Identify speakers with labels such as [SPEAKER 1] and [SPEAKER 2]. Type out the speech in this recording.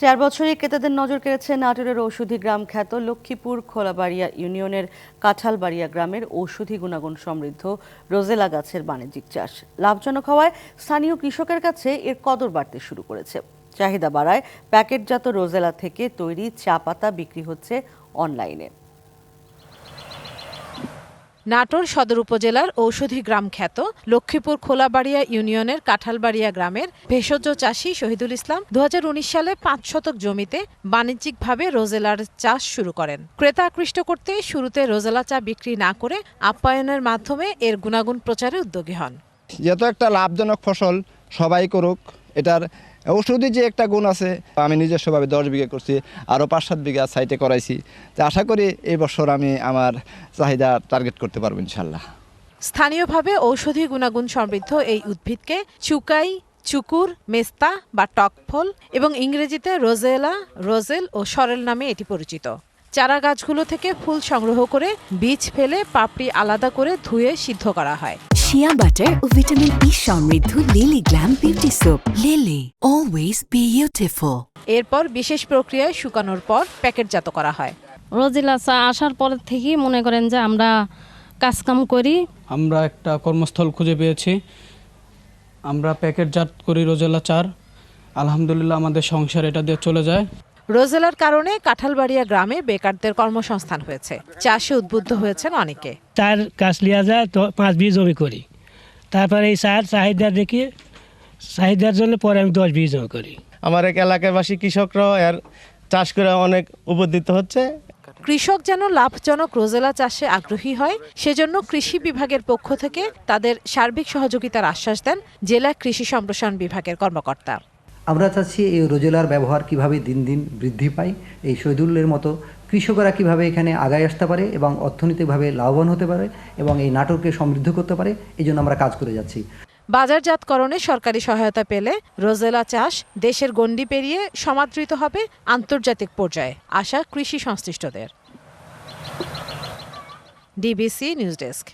[SPEAKER 1] চার বছরে ক্রেতাদের নজর কেড়েছে নাটোরের ঔষধি গ্রাম খ্যাত লক্ষ্মীপুর খোলাবাড়িয়া ইউনিয়নের কাঁঠালবাড়িয়া গ্রামের ঔষধি গুণাগুণ সমৃদ্ধ রোজেলা গাছের বাণিজ্যিক চাষ। লাভজনক হওয়ায় স্থানীয় কৃষকের কাছে এর কদর বাড়তে শুরু করেছে। চাহিদা বাড়ায় প্যাকেটজাত রোজেলা থেকে তৈরি চা পাতা বিক্রি হচ্ছে অনলাইনে।
[SPEAKER 2] নাটোর সদর উপজেলার ঔষধি গ্রাম খ্যাত লক্ষ্মীপুর খোলাবাড়িয়া ইউনিয়নের কাঁঠালবাড়িয়া গ্রামের ভেষজ চাষি শহীদুল ইসলাম দু হাজার উনিশ সালে পাঁচ শতক জমিতে বাণিজ্যিকভাবে রোজেলার চাষ শুরু করেন। ক্রেতা আকৃষ্ট করতে শুরুতে রোজেলা চা বিক্রি না করে আপ্যায়নের মাধ্যমে এর গুণাগুণ প্রচারে উদ্যোগী হন।
[SPEAKER 3] যেহেতু একটা লাভজনক ফসল, সবাই করুক, এটার ওষুধি যে একটা গুণ আছে, আমি নিজস্বভাবে দশ বিঘা করছি, আরও পাঁচ সাত বিঘা সাইটে করাইছি। তো আশা করি এই বছর আমি আমার চাহিদা টার্গেট করতে পারব ইনশাল্লাহ।
[SPEAKER 2] স্থানীয়ভাবে ঔষধি গুণাগুণ সমৃদ্ধ এই উদ্ভিদকে চুকাই, চুকুর, মেস্তা বা টকফল এবং ইংরেজিতে রোজেলা, রোজেল ও সরেল নামে এটি পরিচিত। চারা গাছগুলো থেকে ফুল সংগ্রহ করে বীজ ফেলে পাপড়ি আলাদা করে ধুয়ে সিদ্ধ করা হয়।
[SPEAKER 4] শিয়া বাটার ও ভিটামিন ই সমৃদ্ধ Lily glam beauty soap Lily always beautiful
[SPEAKER 2] এরপর বিশেষ প্রক্রিয়ায় শুকানোর পর প্যাকেটজাত করা হয়।
[SPEAKER 5] রোজিলা চা আসার পর থেকেই মনে করেন যে আমরা কাজকাম করি।
[SPEAKER 6] আমরা একটা কর্মস্থল খুঁজে পেয়েছি। আমরা প্যাকেটজাত করি রোজেলা চার। আলহামদুলিল্লাহ আমাদের সংসার এটা দিয়ে চলে যায়।
[SPEAKER 2] রোজেলার কারণে কাঁঠালবাড়িয়া গ্রামে বেকারদের কর্মসংস্থান হয়েছে। চাষে উদ্বুদ্ধ হয়েছেন অনেকে।
[SPEAKER 7] তার গাছ লিয়া যায় তো পাঁচ বিঘ জমি করি। তারপরে এই চার চাহিদা দেখি চাহিদার জন্য পরে আমি দশ বিঘ জমি করি।
[SPEAKER 8] আমার এক এলাকাবাসী কৃষকরাও এর চাষ করে অনেক উপকৃত হচ্ছে।
[SPEAKER 2] কৃষক যেন লাভজনক রোজেলা চাষে আগ্রহী হয় সেজন্য কৃষি বিভাগের পক্ষ থেকে তাদের সার্বিক সহযোগিতার আশ্বাস দেন জেলা কৃষি সম্প্রসারণ বিভাগের কর্মকর্তা।
[SPEAKER 9] আমরা চাচ্ছি এই রোজেলার ব্যবহার কীভাবে দিন দিন বৃদ্ধি পায়, এই শহীদুল্লের মতো কৃষকরা কীভাবে এখানে আগায় আসতে পারে এবং অর্থনৈতিকভাবে লাভবান হতে পারে এবং এই নাটককে সমৃদ্ধ করতে পারে, এই জন্য আমরা কাজ করে যাচ্ছি।
[SPEAKER 2] বাজারজাতকরণে সরকারি সহায়তা পেলে রোজেলা চাষ দেশের গণ্ডি পেরিয়ে সমাদৃত হবে আন্তর্জাতিক পর্যায়ে, আশা কৃষি সংশ্লিষ্টদের। DBC news desk.